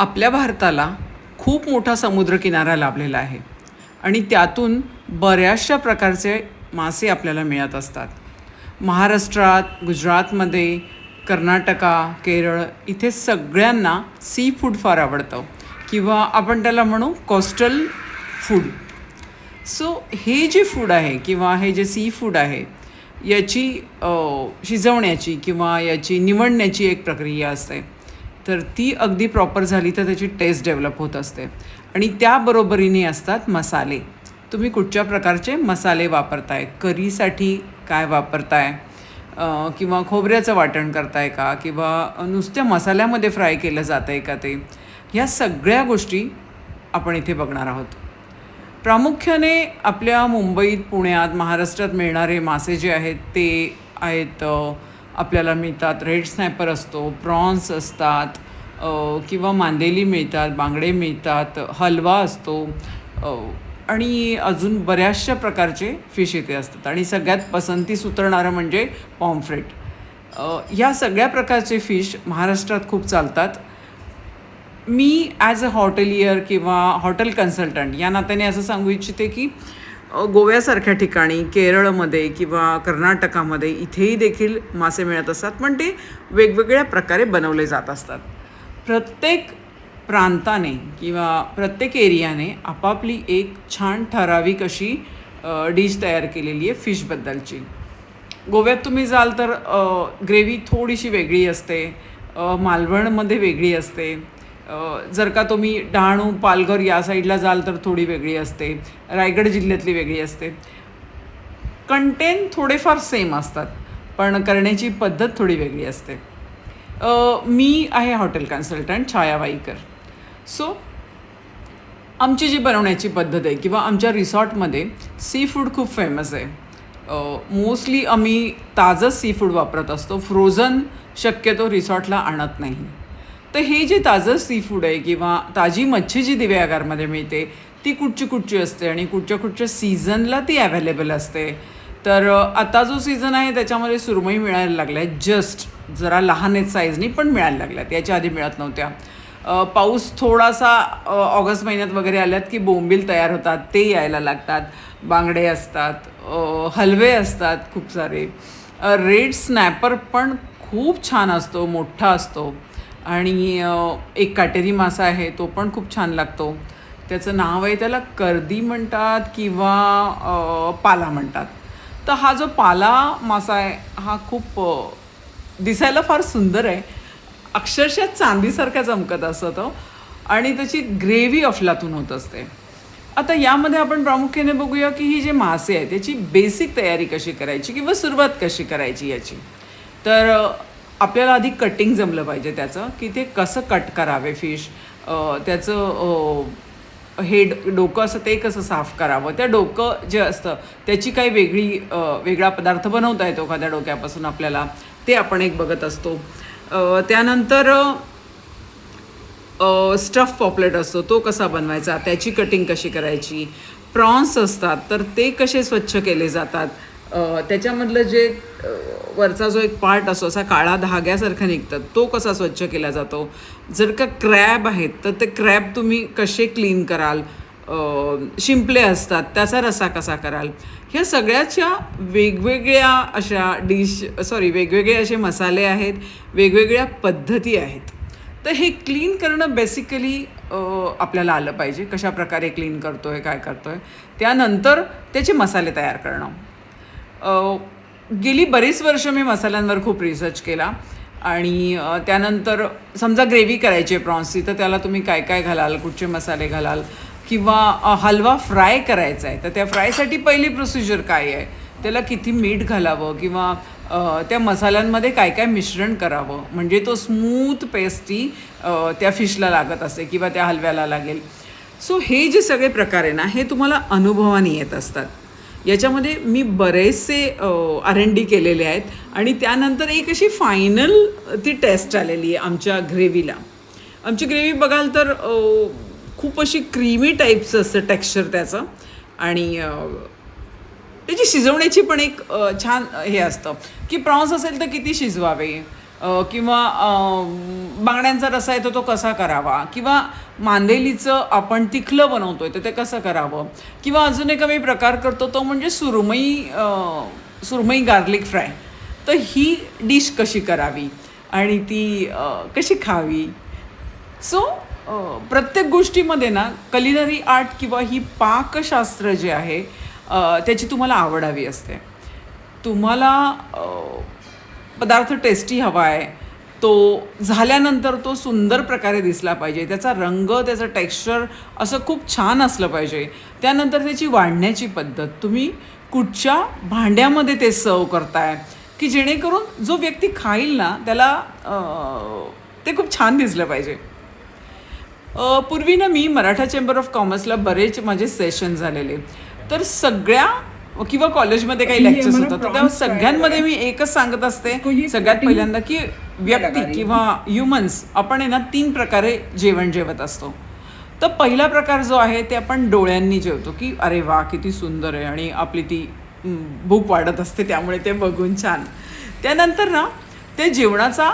आपल्या भारताला खूप मोठा समुद्रकिनारा लाभलेला आहे. आणि त्यातून बऱ्याचशा प्रकारचे मासे आपल्याला मिळत असतात. महाराष्ट्रात गुजरातमध्ये कर्नाटका केरळ इथे सगळ्यांना सी फूड फार आवडतं. किंवा आपण त्याला म्हणू कोस्टल फूड सो हे जे फूड आहे किंवा हे जे सी फूड आहे याची शिजवण्याची किंवा याची निवडण्याची एक प्रक्रिया असते. तर ती अगदी प्रॉपर झाली तर त्याची टेस्ट डेव्हलप होत असते. आणि त्याबरोबरीने असतात मसाले. तुम्ही कुठच्या प्रकारचे मसाले वापरताय? करीसाठी काय वापरताय? किंवा खोबऱ्याचं वाटण करताय का? किंवा नुसत्या मसाल्यामध्ये फ्राय केलं जात आहे का ते? ह्या सगळ्या गोष्टी आपण इथे बघणार आहोत. प्रामुख्याने आपल्या मुंबईत पुण्यात महाराष्ट्रात मिळणारे मासे जे आहेत ते आहेत आपल्याला मिळतात. रेड स्नॅपर असतो प्रॉन्स असतात किंवा मांदेली मिळतात बांगडे मिळतात हलवा असतो आणि अजून बऱ्याचशा प्रकारचे फिश इथे असतात. आणि सगळ्यात पसंतीस उतरणारं म्हणजे पॉम्फ्रेट ह्या सगळ्या प्रकारचे फिश महाराष्ट्रात खूप चालतात. मी ॲज अ हॉटेलियर किंवा हॉटेल कन्सल्टंट या नात्याने असं सांगू इच्छिते की गोव्यासारख्या ठिकाणी केरळमध्ये किंवा कर्नाटकामध्ये इथेही देखील मासे मिळत असतात. पण ते वेगवेगळ्या प्रकारे बनवले जात असतात. प्रत्येक प्रांताने किंवा प्रत्येक एरियाने आपापली एक छान ठराविक अशी डिश तयार केलेली आहे फिशबद्दलची गोव्यात तुम्ही जाल तर ग्रेव्ही थोडीशी वेगळी असते मालवणमध्ये वेगळी असते जर का तुम्ही डहाणू पालघर या साईडला जाल तर थोडी वेगळी असते. रायगड जिल्ह्यातली वेगळी असते. कंटेंट थोडेफार सेम असतात पण करण्याची पद्धत थोडी वेगळी असते. मी आहे hotel consultant Chhaya Waikar so आमची जी बनवण्याची पद्धत आहे किंवा आमच्या रिसॉर्टमध्ये सी फूड खूप फेमस आहे. मोस्टली आम्ही ताजंच सी फूड वापरत असतो. फ्रोझन शक्यतो रिसॉर्टला आणत नाही. तर हे जे ताजं सी फूड आहे किंवा ताजी मच्छी जी दिव्यागारमध्ये मिळते ती कुठची कुठची असते आणि कुठच्या कुठच्या सीझनला ती अवेलेबल असते? तर आता जो सीझन आहे त्याच्यामध्ये सुरमई मिळायला लागल्या आहेत जस्ट जरा लहान आहेत साईजनी पण मिळायला लागल्यात याच्या आधी मिळत नव्हत्या. पाऊस थोडासा ऑगस्ट महिन्यात वगैरे आल्यात की बोंबील तयार होतात ते यायला लागतात बांगडे असतात हलवे असतात खूप सारे. रेड स्नॅपर पण खूप छान असतो मोठा असतो. आणि एक काटेरी मासा आहे तो पण खूप छान लागतो. त्याचं नाव आहे त्याला कर्दी म्हणतात किंवा पाला म्हणतात. तर हा जो पाला मासा आहे हा खूप दिसायला फार सुंदर आहे. अक्षरशः चांदीसारखा चमकत असतो तो आणि त्याची ग्रेव्ही अफलातून होत असते. आता यामध्ये आपण प्रामुख्याने बघूया की ही जे मासे आहेत त्याची बेसिक तयारी कशी करायची किंवा सुरुवात कशी करायची याची? तर आपल्याला आधी कटिंग जमलं पाहिजे त्याचं की ते कसं कट करावे फिश त्याचं हे ड- डोकं असं ते कसं साफ करावं? त्या डोकं जे असतं त्याची काही वेगळी वेगळा पदार्थ बनवता येतो एखाद्या डोक्यापासून आपल्याला ते आपण एक बघत असतो. त्यानंतर स्टफ पॉपलेट असतो तो कसा बनवायचा? त्याची कटिंग कशी करायची? प्रॉन्स असतात तर ते कसे स्वच्छ केले जातात? त्याच्यामधलं जे वरचा जो एक पार्ट असो असा काळा धाग्यासारखा निघतात तो कसा स्वच्छ केला जातो? जर का क्रॅब आहेत तर ते क्रॅब तुम्ही कसे क्लीन कराल? शिंपले असतात त्याचा रसा कसा कराल? ह्या सगळ्याच्या वेगवेगळ्या अशा डिश सॉरी वेगवेगळे असे मसाले आहेत वेगवेगळ्या पद्धती आहेत. तर हे क्लीन करणं बेसिकली आपल्याला आलं पाहिजे कशा प्रकारे क्लीन करतो आहे काय करतो आहे त्यानंतर त्याचे मसाले तयार करणं. गेली बरीच वर्ष मी मसाल्यांवर खूप रिसर्च केला. आणि त्यानंतर समजा ग्रेव्ही करायची आहे प्रॉन्सची तर त्याला तुम्ही काय काय घालाल कुठचे मसाले घालाल? किंवा हलवा फ्राय करायचा आहे तर त्या फ्रायसाठी पहिली प्रोसिजर काय आहे? त्याला किती मीठ घालावं? किंवा त्या मसाल्यांमध्ये काय काय मिश्रण करावं? म्हणजे तो स्मूथ पेस्टी त्या फिशला लागत असे किंवा त्या हलव्याला लागेल. सो हे जे सगळे प्रकार आहे ना हे तुम्हाला अनुभवाने येत असतात. याच्यामध्ये मी बरेचसे आर एन डी केलेले आहेत. आणि त्यानंतर एक अशी फायनल ती टेस्ट आलेली आहे आमच्या ग्रेव्हीला आमची ग्रेव्ही बघाल तर खूप अशी क्रीमी टाईपचं असतं टेक्स्चर त्याचं. आणि त्याची शिजवण्याची पण एक छान हे असतं. की प्रॉन्स असेल तर किती शिजवावे? किंवा बांगड्यांचा रसा येतो तो कसा करावा? किंवा मांदेलीचं आपण तिखलं बनवतो आहे तर ते कसं करावं? किंवा अजून एक आम्ही प्रकार करतो तो म्हणजे सुरमई सुरमई गार्लिक फ्राय. तर ही डिश कशी करावी? आणि ती कशी खावी? सो प्रत्येक गोष्टीमध्ये ना कलिनरी आर्ट किंवा ही पाकशास्त्र जे आहे त्याची तुम्हाला आवड हवी असते. तुम्हाला पदार्थ टेस्टी हवा आहे तो झाल्यानंतर तो सुंदर प्रकारे दिसला पाहिजे. त्याचा रंग त्याचं टेक्स्चर असं खूप छान असलं पाहिजे. त्यानंतर त्याची वाढण्याची पद्धत. तुम्ही कुठच्या भांड्यामध्ये ते सर्व करताय? की जेणेकरून जो व्यक्ती खाईल ना त्याला ते खूप छान दिसलं पाहिजे. पूर्वी ना मी मराठा चेंबर ऑफ कॉमर्सला बरेच माझे सेशन झालेले. तर सगळ्या किंवा कॉलेजमध्ये काही लेक्चर्स होतात. तर तेव्हा सगळ्यांमध्ये मी एकच सांगत असते सगळ्यात पहिल्यांदा की व्यक्ती किंवा ह्युमन्स आपण आहे ना तीन प्रकारे जेवण जेवत असतो. तर पहिला प्रकार जो आहे ते आपण डोळ्यांनी जेवतो की अरे वा किती सुंदर आहे आणि आपली ती भूक वाढत असते त्यामुळे ते बघून छान. त्यानंतर ना ते जेवणाचा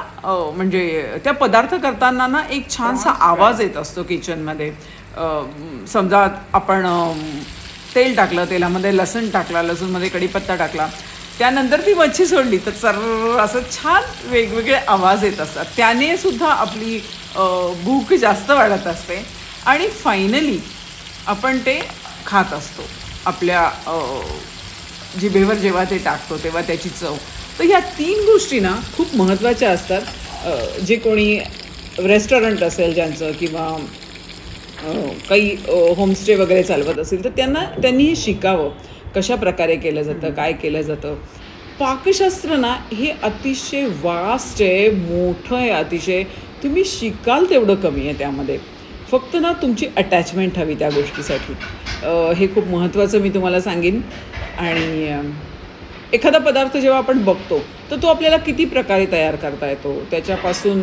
म्हणजे त्या पदार्थ करताना ना एक छानसा आवाज येत असतो किचनमध्ये समजा आपण तेल टाकलं तेलामध्ये लसूण टाकला लसूणमध्ये कढीपत्ता टाकला. त्यानंतर ती मच्छी सोडली. तर चर्र असं छान वेगवेगळे आवाज येत असतात. त्याने सुद्धा आपली भूक जास्त वाढत असते. आणि फायनली आपण ते खात असतो. आपल्या जिभेवर जेव्हा ते टाकतो तेव्हा त्याची चव. तर ह्या तीन गोष्टी ना खूप महत्त्वाच्या असतात. जे कोणी रेस्टॉरंट असेल ज्यांचं किंवा काही होमस्टे वगैरे चालवत असेल तर त्यांना त्यांनी हे शिकावं कशा प्रकारे केलं जातं काय केलं जातं. पाकशास्त्र ना हे अतिशय वास्ट आहे मोठं आहे अतिशय. तुम्ही शिकाल तेवढं कमी आहे त्यामध्ये. फक्त ना तुमची अटॅचमेंट हवी त्या गोष्टीसाठी. हे खूप महत्त्वाचं मी तुम्हाला सांगेन. आणि एखादा पदार्थ जेव्हा आपण बघतो तर तो आपल्याला किती प्रकारे तयार करता येतो? त्याच्यापासून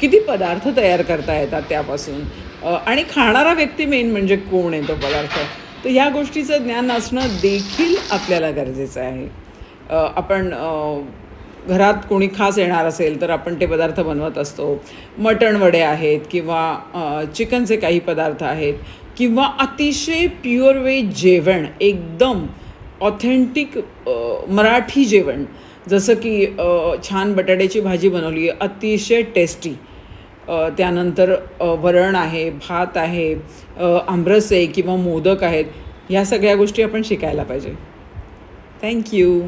किती पदार्थ तयार करता येतात त्यापासून? आणि खाणारा व्यक्ती मेन म्हणजे कोण आहे तो पदार्थ? तर ह्या गोष्टीचं ज्ञान असणं देखील आपल्याला गरजेचं आहे. आपण घरात कोणी खास येणार असेल तर आपण ते पदार्थ बनवत असतो. मटण वडे आहेत किंवा चिकनचे काही पदार्थ आहेत किंवा अतिशय प्युअर वे जेवण एकदम ऑथेंटिक मराठी जेवण. जसं की छान बटाट्याची भाजी बनवली आहे अतिशय टेस्टी त्यानंतर वरण आहे भात आहे आमरस आहे किंवा मोदक आहेत ह्या सगळ्या गोष्टी आपण शिकायला पाहिजे. थँक्यू